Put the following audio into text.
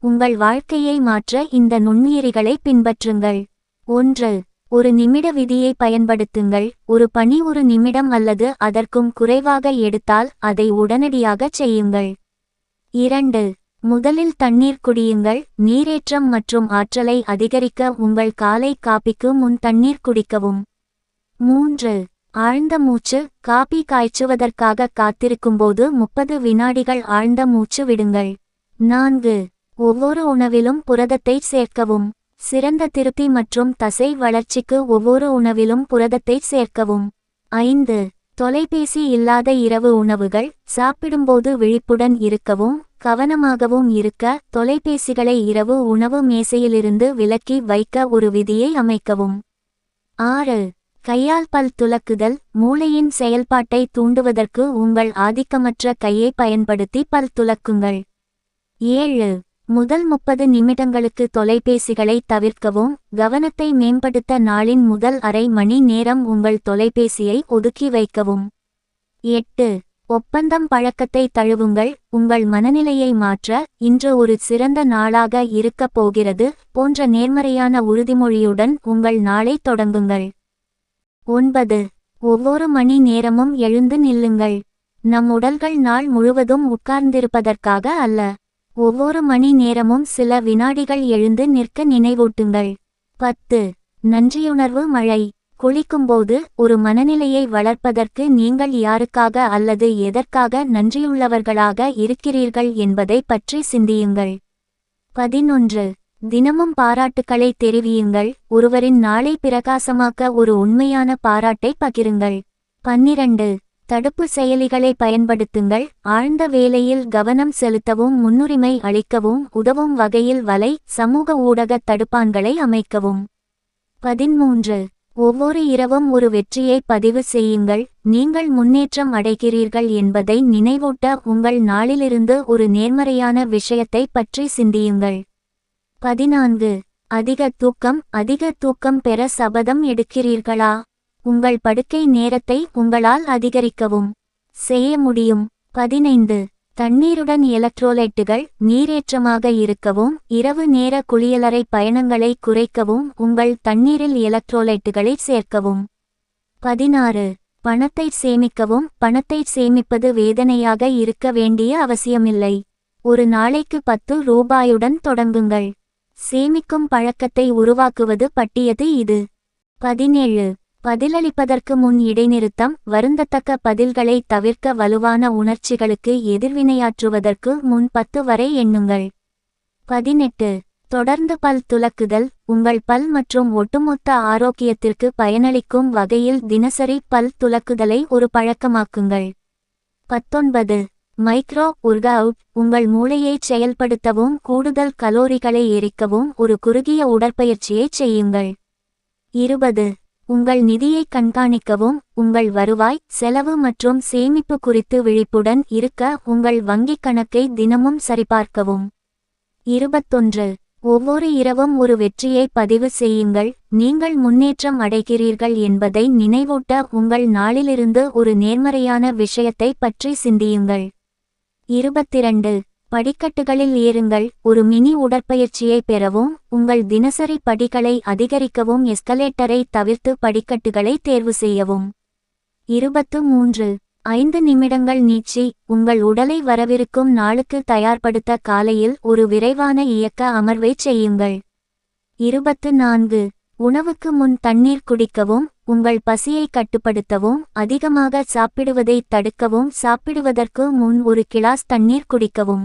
உங்கள் வாழ்க்கையை மாற்ற இந்த நுண்ணுயிரிகளை பின்பற்றுங்கள். ஒன்று ஒரு நிமிட விதியை பயன்படுத்துங்கள். ஒரு பணி ஒரு நிமிடம் அல்லது அதற்கும் குறைவாக எடுத்தால் அதை உடனடியாகச் செய்யுங்கள். இரண்டு முதலில் தண்ணீர் குடியுங்கள். நீரேற்றம் மற்றும் ஆற்றலை அதிகரிக்க உங்கள் காலை காப்பிக்கு முன் தண்ணீர் குடிக்கவும். மூன்று ஆழ்ந்த மூச்சு காபி காய்ச்சுவதற்காக காத்திருக்கும்போது முப்பது வினாடிகள் ஆழ்ந்த மூச்சு விடுங்கள். நான்கு ஒவ்வொரு உணவிலும் புரதத்தை சேர்க்கவும். சிறந்த திருப்தி மற்றும் தசை வளர்ச்சிக்கு ஒவ்வொரு உணவிலும் புரதத்தை சேர்க்கவும். ஐந்து. தொலைபேசி இல்லாத இரவு உணவுகள் சாப்பிடும்போது விழிப்புடன் இருக்கவும் கவனமாகவும் இருக்க தொலைபேசிகளை இரவு உணவு மேசையிலிருந்து விலக்கி வைக்க ஒரு விதியை அமைக்கவும். ஆறு. கையால் பல் துலக்குதல் மூளையின் செயல்பாட்டை தூண்டுவதற்கு உங்கள் ஆதிக்கமற்ற கையை பயன்படுத்தி பல் துலக்குங்கள் ஏழு. முதல் முப்பது நிமிடங்களுக்கு தொலைபேசிகளை தவிர்க்கவும் கவனத்தை மேம்படுத்த நாளின் முதல் அரை மணி நேரம் உங்கள் தொலைபேசியை ஒதுக்கி வைக்கவும். எட்டு. ஒப்பந்தம் பழக்கத்தை தழுவுங்கள். உங்கள் மனநிலையை மாற்ற இன்று ஒரு சிறந்த நாளாக இருக்கப் போகிறது போன்ற நேர்மறையான உறுதிமொழியுடன் உங்கள் நாளை தொடங்குங்கள். ஒன்பது. ஒவ்வொரு மணி நேரமும் எழுந்து நில்லுங்கள். நம் உடல்கள் நாள் முழுவதும் உட்கார்ந்திருப்பதற்காக அல்ல. ஒவ்வொரு மணி நேரமும் சில வினாடிகள் எழுந்து நிற்க நினைவூட்டுங்கள். பத்து. நன்றியுணர்வு மழை. குளிக்கும்போது ஒரு மனநிலையை வளர்ப்பதற்கு நீங்கள் யாருக்காக அல்லது எதற்காக நன்றியுள்ளவர்களாக இருக்கிறீர்கள் என்பதை பற்றி சிந்தியுங்கள். பதினொன்று. தினமும் பாராட்டுக்களை தெரிவியுங்கள். ஒருவரின் நாளை பிரகாசமாக்க ஒரு உண்மையான பாராட்டை பகிருங்கள். பன்னிரண்டு. தடுப்பு செயலிகளை பயன்படுத்துங்கள். ஆழ்ந்த வேலையில் கவனம் செலுத்தவும் முன்னுரிமை அளிக்கவும் உதவும் வகையில் வலை சமூக ஊடக தடுப்பான்களை அமைக்கவும். பதிமூன்று ஒவ்வொரு இரவும் ஒரு வெற்றியை பதிவு செய்யுங்கள். நீங்கள் முன்னேற்றம் அடைகிறீர்கள் என்பதை நினைவூட்ட உங்கள் நாளிலிருந்து ஒரு நேர்மறையான விஷயத்தை பற்றி சிந்தியுங்கள். பதினான்கு. அதிக தூக்கம் அதிக தூக்கம் பெற சபதம் எடுக்கிறீர்களா? உங்கள் படுக்கை நேரத்தை உங்களால் அதிகரிக்கவும். செய்ய முடியும். பதினைந்து. தண்ணீருடன் எலக்ட்ரோலைட்டுகள் நீரேற்றமாக இருக்கவும் இரவு நேர குளியலறை பயணங்களை குறைக்கவும் உங்கள் தண்ணீரில் எலக்ட்ரோலைட்டுகளை சேர்க்கவும். பதினாறு. பணத்தை சேமிக்கவும். பணத்தை சேமிப்பது வேதனையாக இருக்க வேண்டிய அவசியமில்லை. ஒரு நாளைக்கு பத்து ரூபாயுடன் தொடங்குங்கள். சேமிக்கும் பழக்கத்தை உருவாக்குவது பட்டியது இது. பதினேழு. பதிலளிப்பதற்கு முன் இடைநிறுத்தம் வருந்தத்தக்க பதில்களை தவிர்க்க வலுவான உணர்ச்சிகளுக்கு எதிர்வினையாற்றுவதற்கு முன் பத்து வரை எண்ணுங்கள். பதினெட்டு. தொடர்ந்து பல் துலக்குதல் உங்கள் பல் மற்றும் ஒட்டுமொத்த ஆரோக்கியத்திற்கு பயனளிக்கும் வகையில் தினசரி பல் துலக்குதலை ஒரு பழக்கமாக்குங்கள். பத்தொன்பது. மைக்ரோ உர்க அவுட் உங்கள் மூளையைச் செயல்படுத்தவும் கூடுதல் கலோரிகளை எரிக்கவும் ஒரு குறுகிய உடற்பயிற்சியைச் செய்யுங்கள். இருபது. உங்கள் நிதியை கண்காணிக்கவும் உங்கள் வருவாய் செலவு மற்றும் சேமிப்பு குறித்து விழிப்புடன் இருக்க உங்கள் வங்கிக் கணக்கை தினமும் சரிபார்க்கவும். இருபத்தொன்று. ஒவ்வொரு இரவும் ஒரு வெற்றியை பதிவு செய்யுங்கள். நீங்கள் முன்னேற்றம் அடைகிறீர்கள் என்பதை நினைவூட்ட உங்கள் நாளிலிருந்து ஒரு நேர்மறையான விஷயத்தை பற்றி சிந்தியுங்கள். இருபத்திரண்டு. படிக்கட்டுகளில் ஏறுங்கள் ஒரு மினி உடற்பயிற்சியை பெறவும் உங்கள் தினசரி படிகளை அதிகரிக்கவும் எஸ்கலேட்டரை தவிர்த்து படிக்கட்டுகளை தேர்வு செய்யவும். இருபத்து மூன்று. ஐந்து நிமிடங்கள் நீச்சி உங்கள் உடலை வரவிருக்கும் நாளுக்கு தயார்படுத்த காலையில் ஒரு விரைவான இயக்க அமர்வை செய்யுங்கள். இருபத்து நான்கு. உணவுக்கு முன் தண்ணீர் குடிக்கவும் உங்கள் பசியை கட்டுப்படுத்தவும் அதிகமாக சாப்பிடுவதை தடுக்கவும் சாப்பிடுவதற்கு முன் ஒரு கிளாஸ் தண்ணீர் குடிக்கவும்.